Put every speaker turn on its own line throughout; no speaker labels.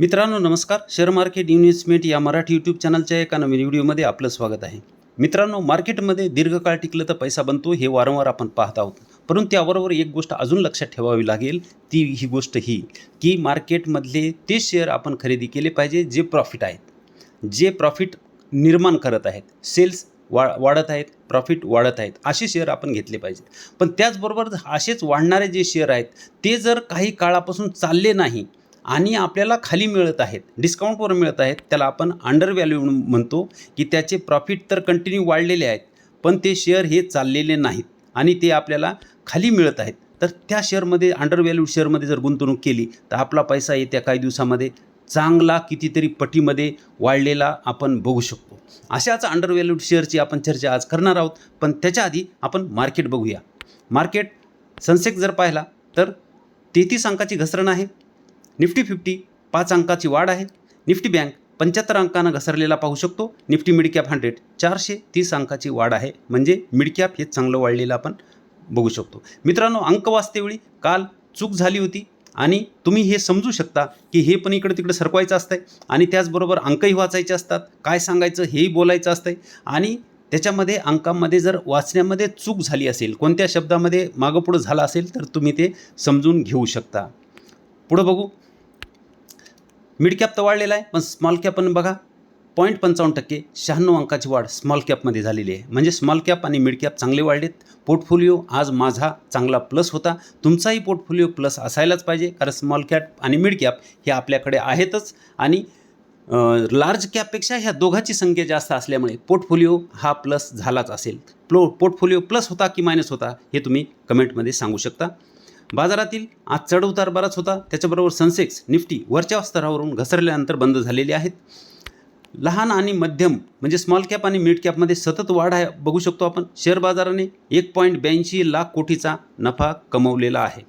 मित्रांनो नमस्कार. Share market investment या मराठी यूट्यूब चॅनलच्या एका नवीन व्हिडिओमध्ये आपलं स्वागत आहे. मित्रांनो मार्केटमध्ये दीर्घकाळ टिकलं तर पैसा बनतो हे वारंवार आपण पाहत आहोत. परंतु त्याबरोबर एक गोष्ट अजून लक्षात ठेवावी लागेल ती ही गोष्ट ही की मार्केटमधले ते शेअर आपण खरेदी केले पाहिजे जे प्रॉफिट आहेत. जे प्रॉफिट निर्माण करत आहेत. सेल्स वा वाढत आहेत प्रॉफिट वाढत आहेत असे शेअर आपण घेतले पाहिजे पण त्याचबरोबर असेच वाढणारे जे शेअर आहेत ते जर काही काळापासून चालले नाही आणि आपल्याला खाली मिळत आहेत डिस्काउंटवर मिळत आहेत त्याला आपण अंडर व्हॅल्यू म्हणतो की त्याचे प्रॉफिट तर कंटिन्यू वाढलेले आहेत पण ते शेअर हे चाललेले नाहीत आणि ते आपल्याला खाली मिळत आहेत. तर त्या शेअरमध्ये अंडर व्हॅल्यू शेअरमध्ये जर गुंतवणूक केली तर आपला पैसा येत्या काही दिवसामध्ये चांगला कितीतरी पटीमध्ये वाढलेला आपण बघू शकतो. अशाच अंडर व्हॅल्यूड शेअरची आपण चर्चा आज करणार आहोत पण त्याच्या आधी आपण मार्केट बघूया. मार्केट सनसेक्स जर पाहिला तर तेहतीस अंकाची घसरण आहे. निफ्टी फिफ्टी पाच अंकाची वाढ आहे. निफ्टी बँक पंच्याहत्तर अंकानं घसरलेला पाहू शकतो. निफ्टी मिड कॅप हंड्रेड चारशे तीस अंकाची वाढ आहे. म्हणजे मिड कॅप हे चांगलं वाढलेलं आपण बघू शकतो. मित्रांनो अंक वाचतेवेळी काल चूक झाली होती आणि तुम्ही हे समजू शकता की हे पण इकडं तिकडं सरकवायचं असतंय आणि त्याचबरोबर अंकही वाचायचे असतात. काय सांगायचं हेही बोलायचं असतंय. आणि त्याच्यामध्ये अंकामध्ये जर वाचण्यामध्ये चूक झाली असेल कोणत्या शब्दामध्ये मागं पुढं झालं असेल तर तुम्ही ते समजून घेऊ शकता. पुढं बघू. मिड कॅप तर वाढलेला आहे पण स्मॉल कॅप पण बघा. पॉईंट पंचावन्न टक्के शहाण्णव अंकाची वाढ स्मॉल कॅपमध्ये झालेली आहे. म्हणजे स्मॉल कॅप आणि मिड कॅप चांगले वाढलेत. पोर्टफोलिओ आज माझा चांगला प्लस होता. तुमचाही पोर्टफोलिओ प्लस असायलाच पाहिजे कारण स्मॉल कॅप आणि मिड कॅप हे आपल्याकडे आहेतच. आणि लार्ज कॅपपेक्षा ह्या दोघांची संख्या जास्त असल्यामुळे पोर्टफोलिओ हा प्लस झालाच असेल. प्लो पोर्टफोलिओ प्लस होता की मायनस होता हे तुम्ही कमेंटमध्ये सांगू शकता. बाजारातील आज चढउतार बराच होता. त्याच्याबरोबर सनसेक्स निफ्टी वरच्या स्तरावरून घसरल्यानंतर बंद झालेले आहेत. लहान आणि मध्यम म्हणजे स्मॉल कॅप आणि मिड कॅपमध्ये सतत वाढ आहे. बघू शकतो आपण शेअर बाजाराने एक पॉईंट ब्याऐंशी लाख कोटीचा नफा कमवलेला आहे.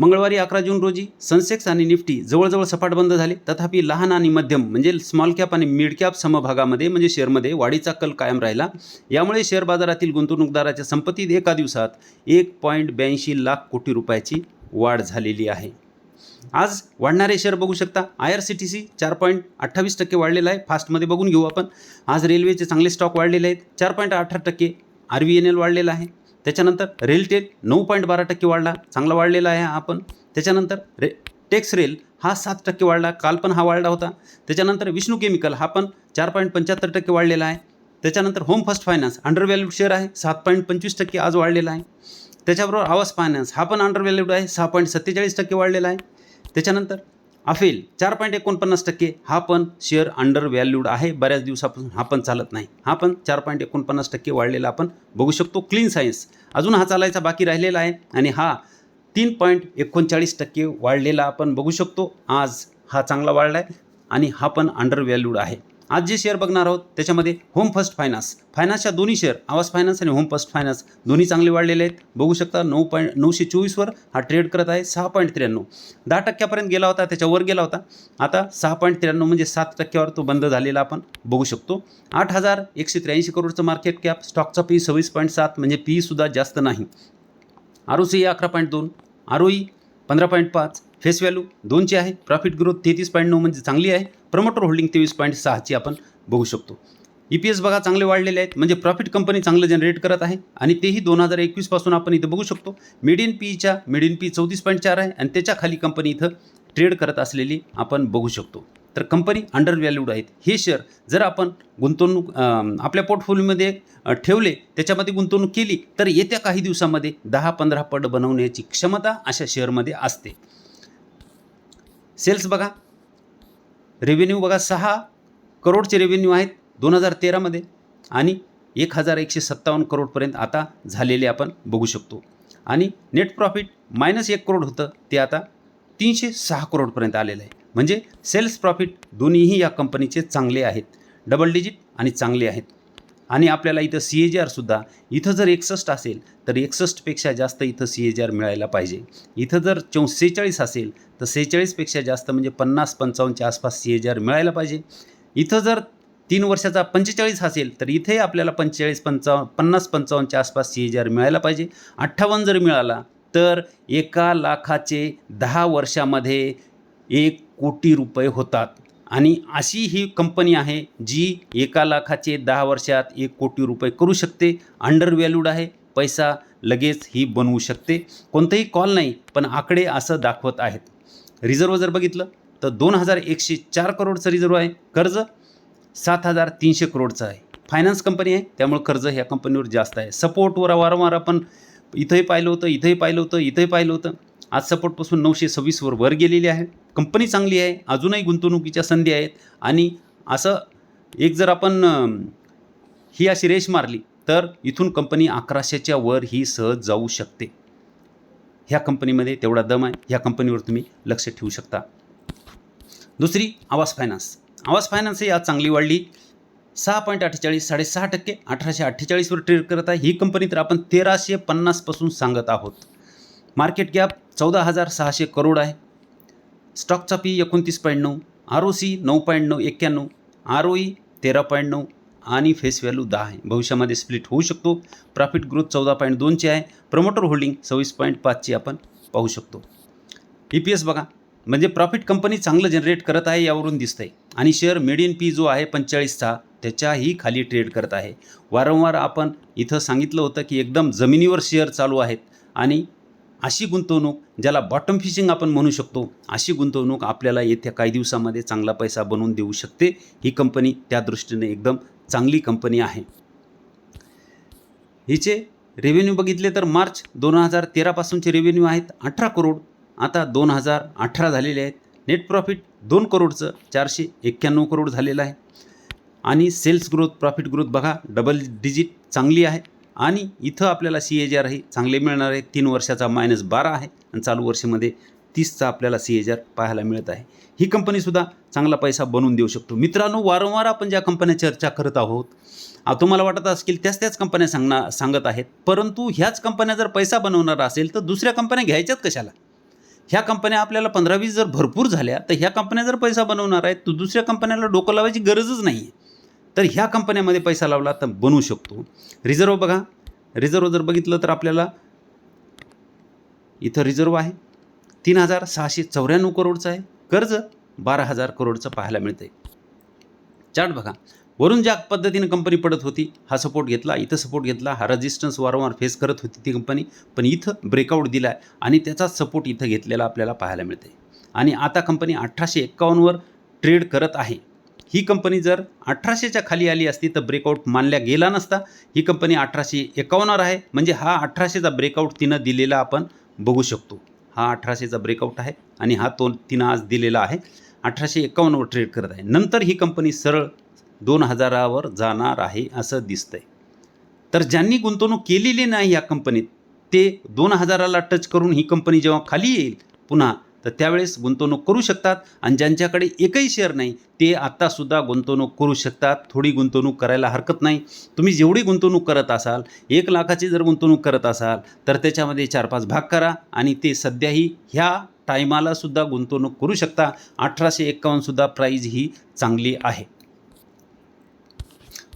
मंगळवारी अकरा जून रोजी सनसेक्स आणि निफ्टी जवळजवळ सपाट बंद झाले. तथापि लहान आणि मध्यम म्हणजे स्मॉल कॅप आणि मिड कॅप समभागामध्ये म्हणजे शेअरमध्ये वाढीचा कल कायम राहिला. यामुळे शेअर बाजारातील गुंतवणूकदाराच्या संपत्तीत एका दिवसात एक पॉईंट ब्याऐंशी लाख कोटी रुपयाची वाढ झालेली आहे. आज वाढणारे शेअर बघू शकता. I R C T C चार पॉईंट अठ्ठावीस टक्के वाढलेला आहे. फास्टमध्ये बघून घेऊ आपण. आज रेल्वेचे चांगले स्टॉक वाढलेले आहेत. चार पॉईंट अठरा टक्के आर व्ही एन एल वाढलेला आहे. त्याच्यानंतर रेलटेल नऊ पॉईंट बारा टक्के वाढला चांगला वाढलेला आहे आपण. त्याच्यानंतर रे टेक्स रेल हा सात टक्के वाढला काल पण हा वाढला होता. त्याच्यानंतर विष्णू केमिकल हा पण चार पॉईंट पंच्याहत्तर टक्के वाढलेला आहे. त्याच्यानंतर Home First Finance undervalued share आहे सात पॉईंट पंचवीस टक्के आज वाढलेला आहे. त्याच्याबरोबर आवास फायनान्स हा पण अंडर व्हॅल्यूड आहे सहा पॉईंट सत्तेचाळीस टक्के वाढलेला आहे. त्याच्यानंतर अफेल चार पॉईंट एकोणपन्नास टक्के. हा पण शेअर अंडर व्हॅल्यूड आहे. बऱ्याच दिवसापासून हा पण चालत नाही. हा पण चार पॉईंट एकोणपन्नास टक्के वाढलेला आपण बघू शकतो. क्लीन सायन्स अजून हा चालायचा बाकी राहिलेला आहे आणि हा तीन पॉईंट एकोणचाळीस टक्के वाढलेला आपण बघू शकतो. आज हा चांगला वाढला आहे आणि हा पण अंडर व्हॅल्यूड आहे. आज जे शेअर बघणार आहोत त्याच्यामध्ये होम फर्स्ट फायनान्स फायनान्सच्या दोन्ही शेअर आवास फायनान्स आणि होम फर्स्ट फायनान्स दोन्ही चांगले वाढलेले आहेत. बघू शकता नऊ पॉईंट नऊशे चोवीसवर हा ट्रेड करत आहे सहा पॉईंट त्र्याण्णव. दहा टक्क्यापर्यंत गेला होता त्याच्यावर गेला होता. आता सहा पॉईंट त्र्याण्णव म्हणजे सात टक्क्यावर तो बंद झालेला आपण बघू शकतो. आठ हजार एकशे त्र्याऐंशी करोडचं मार्केट कॅप स्टॉकचा पी सव्वीस पॉईंट सात म्हणजे पीसुद्धा जास्त नाही. आर ओ सी अकरा पॉईंट दोन आर ओ ई पंधरा पॉईंट पाच फेस व्हॅल्यू दोनची आहे प्रॉफिट ग्रोथ तेहतीस पॉईंट नऊ म्हणजे चांगली आहे. प्रमोटर होल्डिंग तेवीस पॉईंट सहाची आपण बघू शकतो. ई पी एस बघा चांगले वाढलेले आहेत. म्हणजे प्रॉफिट कंपनी चांगलं जनरेट करत आहे. आणि तेही दोन हजार एकवीसपासून आपण इथं बघू शकतो. मिडियन पीच्या मिडियन पी चौतीस पॉईंट चार आहे. आणि त्याच्याखाली कंपनी इथं ट्रेड करत असलेली आपण बघू शकतो. तर कंपनी अंडर व्हॅल्यूड आहेत. हे शेअर जर आपण गुंतवणूक आपल्या पोर्टफोलिओमध्ये ठेवले त्याच्यामध्ये गुंतवणूक केली तर येत्या काही दिवसामध्ये दहा पंधरा पट बनवण्याची क्षमता अशा शेअरमध्ये असते. सेल्स बघा. रेव्हेन्यू बघा सहा करोडचे रेव्हेन्यू आहेत दोन हजार तेरामध्ये आणि एक हजार एकशे सत्तावन्न करोडपर्यंत आता झालेले आपण बघू शकतो. आणि नेट प्रॉफिट मायनस एक करोड होतं ते आता तीनशे सहा करोडपर्यंत आलेलं आहे. म्हणजे सेल्स प्रॉफिट दोन्हीही या कंपनीचे चांगले आहेत. डबल डिजिट आणि चांगले आहेत. आणि आपल्याला इथं सी ए जी आरसुद्धा इथं जर एकसष्ट असेल तर एकसष्टपेक्षा जास्त इथं सी ए जी आर मिळायला पाहिजे. इथं जर चौ सेहेचाळीस असेल तर सेहेचाळीसपेक्षा जास्त म्हणजे पन्नास पंचावन्नच्या आसपास सी ए जी आर मिळायला पाहिजे. इथं जर तीन वर्षाचा पंचेचाळीस असेल तर इथे आपल्याला पंचेचाळीस पंचावन्न पन्नास पंचावन्नच्या आसपास सी ए जी आर मिळायला पाहिजे. अठ्ठावन्न जर मिळाला तर एका लाखाचे दहा वर्षामध्ये एक कोटी रुपये होतात. आणि अशी ही कंपनी आहे जी एका लाखाचे दहा वर्षात एक कोटी रुपये करू शकते अंडर व्हॅल्यूड आहे पैसा लगेच ही बनवू शकते. कोणतंही कॉल नाही पण आकडे असं दाखवत आहेत. रिझर्व जर बघितलं तर दोन हजार एकशे चार करोडचं रिझर्व आहे. कर्ज सात हजार तीनशे करोडचं आहे. फायनान्स कंपनी आहे त्यामुळे कर्ज ह्या कंपनीवर जास्त आहे. सपोर्टवर वारंवार आपण इथंही पाहिलं होतं इथंही पाहिलं होतं इथंही पाहिलं होतं. आज सपोर्टपासून नऊशे सव्वीसवर वर गेलेली आहे. कंपनी चांगली आहे अजूनही गुंतवणुकीच्या संधी आहेत आणि असं एक जर आपण ही अशी रेष मारली तर इथून कंपनी अकराशेच्या वर ही सहज जाऊ शकते. ह्या कंपनीमध्ये तेवढा दम आहे ह्या कंपनीवर तुम्ही लक्ष ठेवू शकता. दुसरी आवास फायनान्स. आवास फायनान्स ही आज चांगली वाढली. सहा पॉईंट अठ्ठेचाळीस साडेसहा टक्के अठराशे अठ्ठेचाळीसवर ट्रेड करत आहे. ही कंपनी तर आपण तेराशे पन्नासपासून सांगत आहोत. मार्केट गॅप चौदा हजार सहाशे करोड आहे. स्टॉकचा पी एकोणतीस पॉईंट नऊ आर ओ सी नऊ पॉईंट नऊ एक्क्याण्णव आर ओ ई तेरा पॉईंट नऊ आणि फेस व्हॅल्यू दहा आहे. भविष्यामध्ये स्प्लिट होऊ शकतो. प्रॉफिट ग्रोथ चौदा पॉईंट दोनची आहे. प्रमोटर होल्डिंग सव्वीस पॉईंट पाचची आपण पाहू शकतो. ई पी एस बघा म्हणजे प्रॉफिट कंपनी चांगलं जनरेट करत आहे यावरून दिसतंय. आणि शेअर मिडियन पी जो आहे पंचेचाळीसचा त्याच्याही खाली ट्रेड करत आहे. वारंवार आपण इथं सांगितलं होतं की एकदम जमिनीवर शेअर चालू आहेत. आणि अशी गुंतवणूक ज्याला बॉटम फिशिंग आपण म्हणू शकतो अशी गुंतवणूक आपल्याला येत्या काही दिवसामध्ये चांगला पैसा बनवून देऊ शकते. ही कंपनी त्या दृष्टीने एकदम चांगली कंपनी आहे. हिचे रेव्हेन्यू बघितले तर मार्च दोन हजार तेरापासूनचे रेव्हेन्यू आहेत अठरा करोड आता दोन हजार अठरा झालेले आहेत. नेट प्रॉफिट दोन करोडचं चारशे एक्क्याण्णव करोड झालेलं आहे. आणि सेल्स ग्रोथ प्रॉफिट ग्रोथ बघा डबल डिजिट चांगली आहे. आणि इथं आपल्याला सी एच आरही चांगले मिळणार आहे. तीन वर्षाचा मायनस बारा आहे आणि चालू वर्षामध्ये तीसचा आपल्याला सी एच आर पाहायला मिळत आहे. ही कंपनीसुद्धा चांगला पैसा बनवून देऊ शकतो. मित्रांनो वारंवार आपण ज्या कंपन्या चर्चा करत आहोत तुम्हाला वाटत असतील त्याच त्याच कंपन्या सांगणार सांगत आहेत. परंतु ह्याच कंपन्या जर पैसा बनवणार असेल तर दुसऱ्या कंपन्या घ्यायच्याच कशाला? ह्या कंपन्या आपल्याला पंधरा वीस जर भरपूर झाल्या तर ह्या कंपन्या जर पैसा बनवणार आहेत तर दुसऱ्या कंपन्याला डोकं लावायची गरजच नाही आहे तर ह्या कंपन्यामध्ये पैसा लावला तर बनवू शकतो. रिझर्व बघा. रिझर्व जर बघितलं तर आपल्याला इथं रिझर्व आहे. तीन हजार सहाशे चौऱ्याण्णव करोडचं आहे. कर्ज बारा हजार करोडचं पाहायला मिळतं आहे चार्ट बघा. वरून ज्या पद्धतीनं कंपनी पडत होती हा सपोर्ट घेतला. इथं सपोर्ट घेतला. हा रजिस्टन्स वारंवार फेस करत होती ती कंपनी पण इथं ब्रेकआउट दिला आहे आणि त्याचा सपोर्ट इथं घेतलेला आपल्याला पाहायला मिळते आणि आता कंपनी अठराशे एक्कावन्नवर ट्रेड करत आहे. ही कंपनी जर अठराशेच्या खाली आली असती तर ब्रेकआउट मानल्या गेला नसता. ही कंपनी अठराशे एकावन्नवर आहे. म्हणजे हा अठराशेचा ब्रेकआउट तिनं दिलेला आपण बघू शकतो. हा अठराशेचा ब्रेकआउट आहे आणि हा तो तिनं आज दिलेला आहे. अठराशे एकावन्नवर ट्रेड करत आहे. नंतर ही कंपनी सरळ दोन हजारावर जाणार आहे असं दिसतंय. तर ज्यांनी गुंतवणूक केलेली नाही या कंपनीत ते दोन हजाराला टच करून ही कंपनी जेव्हा खाली येईल पुन्हा तर त्यावेळेस गुंतवणूक करू शकतात. आणि ज्यांच्याकडे एकही शेअर नाही ते आत्तासुद्धा गुंतवणूक करू शकतात. थोडी गुंतवणूक करायला हरकत नाही. तुम्ही जेवढी गुंतवणूक करत असाल एक लाखाची जर गुंतवणूक करत असाल तर त्याच्यामध्ये चार पाच भाग करा आणि ते सध्याही ह्या टायमालासुद्धा गुंतवणूक करू शकता. अठराशे एक्कावन्नसुद्धा प्राईज ही चांगली आहे.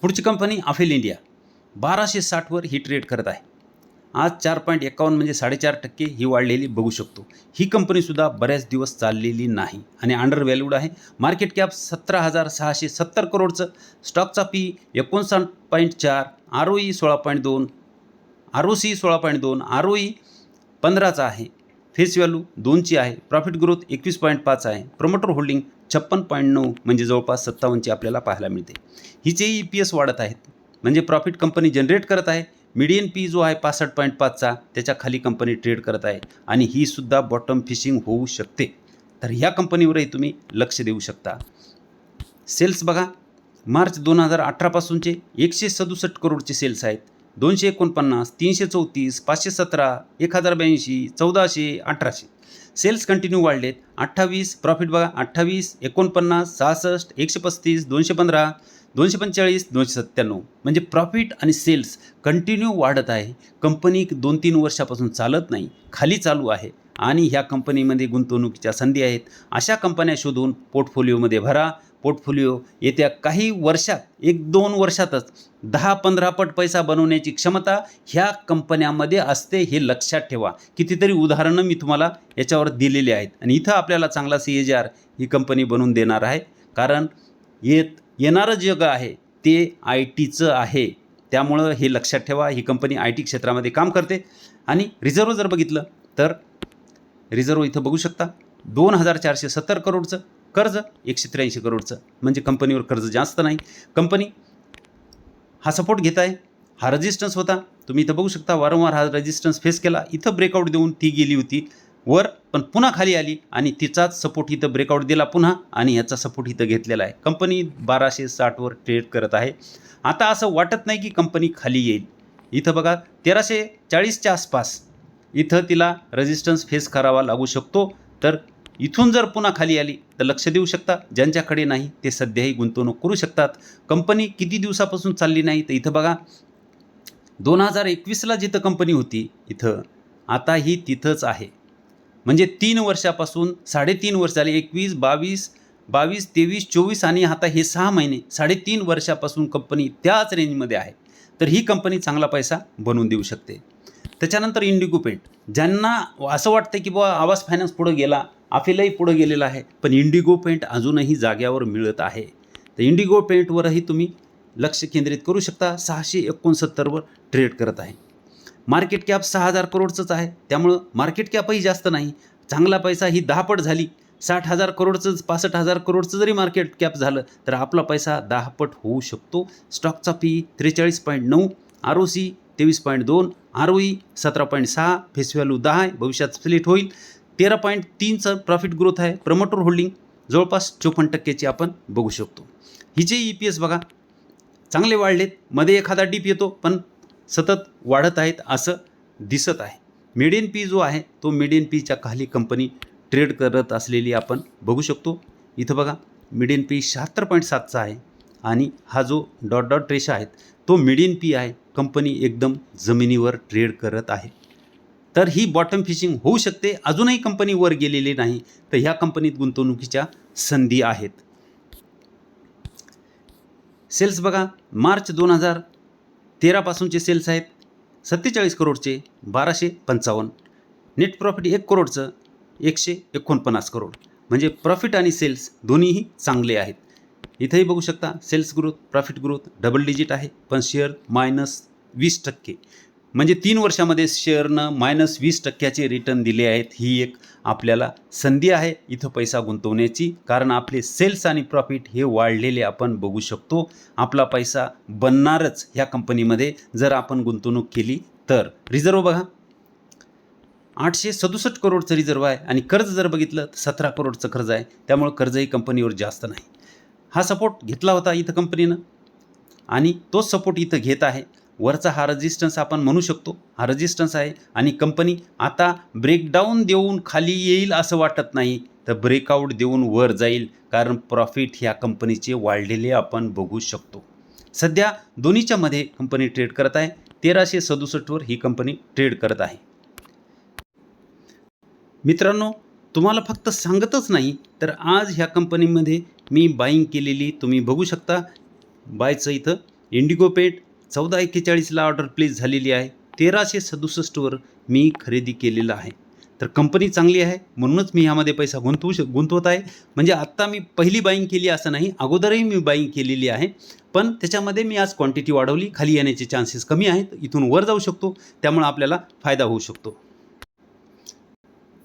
पुढची कंपनी अफेल इंडिया बाराशे साठवर ही ट्रेड करत आहे. आज चार पॉईंट एकावन्न म्हणजे साडेचार टक्के ही वाढलेली बघू शकतो. ही कंपनीसुद्धा बऱ्याच दिवस चाललेली नाही आणि अंडर व्हॅल्यूड आहे. मार्केट कॅप सतरा हजार सहाशे सत्तर करोडचं. स्टॉकचा पी एकोणसाठ पॉईंट चार आर ओ ई सोळा पॉईंट दोन आर ओ सी सोळा पॉईंट दोन आर ओ ई पंधराचा आहे. फेस व्हॅल्यू दोनची आहे. प्रॉफिट ग्रोथ एकवीस पॉईंट पाच आहे. प्रमोटर होल्डिंग छप्पन पॉईंट नऊ म्हणजे जवळपास सत्तावन्नची आपल्याला पाहायला मिळते. हिचेही ई पी एस वाढत आहेत. म्हणजे प्रॉफिट कंपनी जनरेट करत आहे. मिडियन पी जो आहे पासष्ट पॉईंट पाचचा त्याच्याखाली कंपनी ट्रेड करत आहे आणि ही सुद्धा बॉटम फिशिंग होऊ शकते. तर ह्या कंपनीवरही तुम्ही लक्ष देऊ शकता. सेल्स बघा मार्च दोन हजार अठरापासूनचे एकशे सदुसष्ट करोडचे सेल्स आहेत. दोनशे एकोणपन्नास तीनशे चौतीस पाचशे सतरा एक हजार ब्याऐंशी चौदाशे अठराशे. सेल्स कंटिन्यू वाढलेत. अठ्ठावीस प्रॉफिट बघा अठ्ठावीस एकोणपन्नास सहासष्ट एकशे पस्तीस दोनशे पंधरा दोनशे पंचेचाळीस दोनशे सत्त्याण्णव. म्हणजे प्रॉफिट आणि सेल्स कंटिन्यू वाढत आहे. कंपनी दोन तीन वर्षापासून चालत नाही. खाली चालू आहे. आणि ह्या कंपनीमध्ये गुंतवणुकीच्या संधी आहेत. अशा कंपन्या शोधून पोर्टफोलिओमध्ये भरा. पोर्टफोलिओ येत्या काही वर्षात एक दोन वर्षातच दहा पंधरा पट पैसा बनवण्याची क्षमता ह्या कंपन्यामध्ये असते हे लक्षात ठेवा. कितीतरी उदाहरणं मी तुम्हाला याच्यावर दिलेली आहेत. आणि इथं आपल्याला चांगला सी ए जी आर ही कंपनी बनवून देणार आहे. कारण येत येणारं जग आहे ते आय टीचं आहे. त्यामुळं हे लक्षात ठेवा ही कंपनी आय टी क्षेत्रामध्ये काम करते. आणि रिझर्व जर बघितलं तर रिझर्व इथं बघू शकता दोन हजार चारशे सत्तर करोडचं कर्ज एकशे त्र्याऐंशी करोडचं. म्हणजे कंपनीवर कर्ज जास्त नाही. कंपनी हा सपोर्ट घेत आहे हा रजिस्टन्स होता. तुम्ही इथं बघू शकता वारंवार हा रजिस्टन्स फेस केला. इथं ब्रेकआउट देऊन ती गेली होती. वर पण पुन्हा खाली आली आणि तिचाच सपोर्ट इथं ब्रेकआउट दिला पुन्हा आणि याचा सपोर्ट इथं घेतलेला आहे. कंपनी बाराशे साठवर ट्रेड करत आहे. आता असं वाटत नाही की कंपनी खाली येईल. इथं बघा तेराशे चाळीसच्या आसपास इथं तिला रेजिस्टन्स फेस करावा लागू शकतो. तर इथून जर पुन्हा खाली आली तर लक्ष देऊ शकता. ज्यांच्याकडे नाही ते सध्याही गुंतवणूक करू शकतात. कंपनी किती दिवसापासून चालली नाही तर इथं बघा दोन हजार एकवीसला जिथं कंपनी होती इथं आता ही तिथंच आहे. म्हणजे तीन वर्षापासून साडेतीन वर्ष झाले एकवीस बावीस बावीस तेवीस चोवीस आणि आता हे सहा महिने साडेतीन वर्षापासून कंपनी त्याच रेंजमध्ये आहे. तर ही कंपनी चांगला पैसा बनवून देऊ शकते. त्याच्यानंतर इंडिगो पेंट. ज्यांना असं वाटतं की बुवा आवाज फायनान्स पुढं गेला आफिलाही पुढं गेलेला आहे पण इंडिगो पेंट अजूनही जाग्यावर मिळत आहे. तर इंडिगो पेंटवरही तुम्ही लक्ष केंद्रित करू शकता. सहाशे एकोणसत्तरवर ट्रेड करत आहे. मार्केट कॅप सहा हजार करोडचंच आहे. त्यामुळं मार्केट कॅपही जास्त नाही. चांगला पैसा ही दहापट झाली. साठ हजार करोडचं पासष्ट हजार करोडचं जरी मार्केट कॅप झालं तर आपला पैसा दहापट होऊ शकतो. स्टॉकचा पी त्रेचाळीस पॉईंट नऊ आर ओ सी तेवीस पॉईंट दोन आर ओ ई सतरा पॉईंट सहा फेस व्हॅल्यू दहा आहे भविष्यात स्प्लिट होईल. तेरा पॉईंट तीनचं प्रॉफिट ग्रोथ आहे. प्रमोटर होल्डिंग जवळपास चोपन्न टक्क्याची आपण बघू शकतो. हिचे ई पी एस बघा चांगले वाढलेत. मध्ये एखादा डीप येतो पण सतत वाढत आहेत असं दिसत आहे. मिडियन पी जो आहे तो मिडियन पीच्या खाली कंपनी ट्रेड करत असलेली आपण बघू शकतो. इथं बघा मिडियन पी शहात्तर पॉईंट सातचा आहे आणि हा जो डॉट डॉट रेषा आहेत तो मिडियन पी आहे. कंपनी एकदम जमिनीवर ट्रेड करत आहे. तर ही बॉटम फिशिंग होऊ शकते. अजूनही कंपनी वर गेलेली नाही. तर ह्या कंपनीत गुंतवणुकीच्या संधी आहेत. सेल्स बघा मार्च दोन हजार तेरापासूनचे सेल्स आहेत. सत्तेचाळीस करोडचे बाराशे पंचावन्न. नेट प्रॉफिट एक करोडचं एकशे एकोणपन्नास करोड. म्हणजे प्रॉफिट आणि सेल्स दोन्हीही चांगले आहेत. इथंही बघू शकता sales growth profit growth double digit आहे. पण शेअर मायनस वीस टक्के. म्हणजे तीन वर्षामध्ये शेअरनं मायनस वीस टक्क्याचे रिटर्न दिले आहेत. ही एक आपल्याला संधी आहे इथं पैसा गुंतवण्याची. कारण आपले सेल्स आणि प्रॉफिट हे वाढलेले आपण बघू शकतो. आपला पैसा बनणारच ह्या कंपनीमध्ये जर आपण गुंतवणूक केली तर. रिझर्व बघा. आठशे सदुसष्ट करोडचं रिझर्व आहे आणि कर्ज जर बघितलं तर सतरा करोडचं कर्ज आहे. त्यामुळं कर्जही कंपनीवर जास्त नाही. हा सपोर्ट घेतला होता इथं कंपनीनं. आणि तोच सपोर्ट इथं घेत आहे. वरचा हा रजिस्टन्स आपण म्हणू शकतो. हा रजिस्टन्स आहे आणि कंपनी आता ब्रेकडाऊन देऊन खाली येईल असं वाटत नाही. तर ब्रेकआउट देऊन वर जाईल. कारण प्रॉफिट ह्या कंपनीचे वाढलेले आपण बघू शकतो. सध्या दोन्हीच्या मध्ये कंपनी ट्रेड करत आहे. तेराशे सदुसष्टवर ही कंपनी ट्रेड करत आहे. मित्रांनो तुम्हाला फक्त सांगतच नाही तर आज ह्या कंपनीमध्ये मी बाईंग केलेली तुम्ही बघू शकता. बायचं इथं इंडिगो पेट चौदा एक्केचाळीसला ऑर्डर प्लेस झालेली आहे. तेराशे सदुसष्टवर मी खरेदी केलेलं आहे. तर कंपनी चांगली आहे म्हणूनच मी ह्यामध्ये पैसा गुंतवू श गुंतवत आहे. म्हणजे आत्ता मी पहिली बाईंग केली असं नाही अगोदरही मी बाईंग केलेली आहे. पण त्याच्यामध्ये मी आज क्वांटिटी वाढवली खाली येण्याचे चान्सेस कमी आहेत. इथून वर जाऊ शकतो त्यामुळं आपल्याला फायदा होऊ शकतो.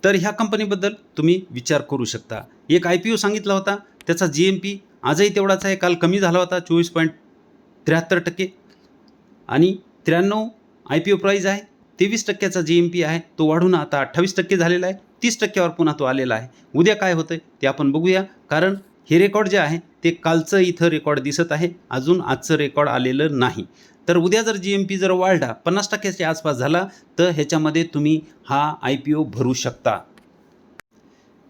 तर ह्या कंपनीबद्दल तुम्ही विचार करू शकता. एक आय पी ओ सांगितला होता त्याचा जी एम पी आजही तेवढाच आहे काल कमी झाला होता चोवीस पॉईंट त्र्याहत्तर टक्के. आणि त्र्याण्णव आय पी ओ प्राईज आहे. तेवीस टक्क्याचा जी एम पी आहे. तो वाढून आता अठ्ठावीस टक्के झालेला आहे. तीस टक्क्यावर पुन्हा तो आलेला आहे. उद्या काय होतं ते आपण बघूया. कारण हे रेकॉर्ड जे आहे ते कालचं इथं रेकॉर्ड दिसत आहे. अजून आजचं रेकॉर्ड आलेलं नाही. तर उद्या जर जी एम पी जर वाढला पन्नास टक्क्याच्या आसपास झाला तर ह्याच्यामध्ये तुम्ही हा आय पी ओ भरू शकता.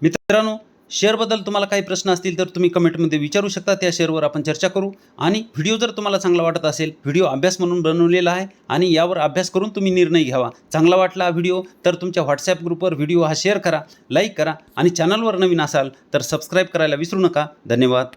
मित्रांनो शेअरबद्दल तुम्हाला काही प्रश्न असतील तर तुम्ही कमेंटमध्ये विचारू शकता. त्या शेअरवर आपण चर्चा करू. आणि व्हिडिओ जर तुम्हाला चांगला वाटत असेल व्हिडिओ अभ्यास म्हणून बनवलेला आहे आणि यावर अभ्यास करून तुम्ही निर्णय घ्यावा. चांगला वाटला हा व्हिडिओ तर तुमच्या व्हॉट्सॲप ग्रुपवर व्हिडिओ हा शेअर करा लाईक करा आणि चॅनलवर नवीन असाल तर सबस्क्राईब करायला विसरू नका. धन्यवाद.